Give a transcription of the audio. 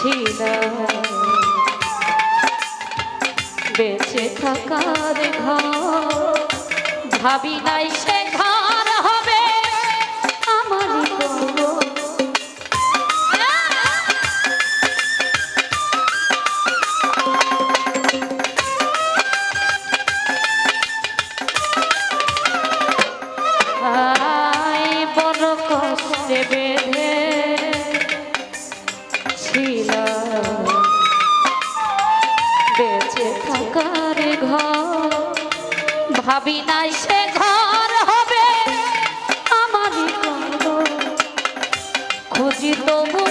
পারছি বেঁচে থাকার ঘর ভাবি নাই সে ঘর। ভাবি নাই সে ঘর হবে আমার খুঁজি তবু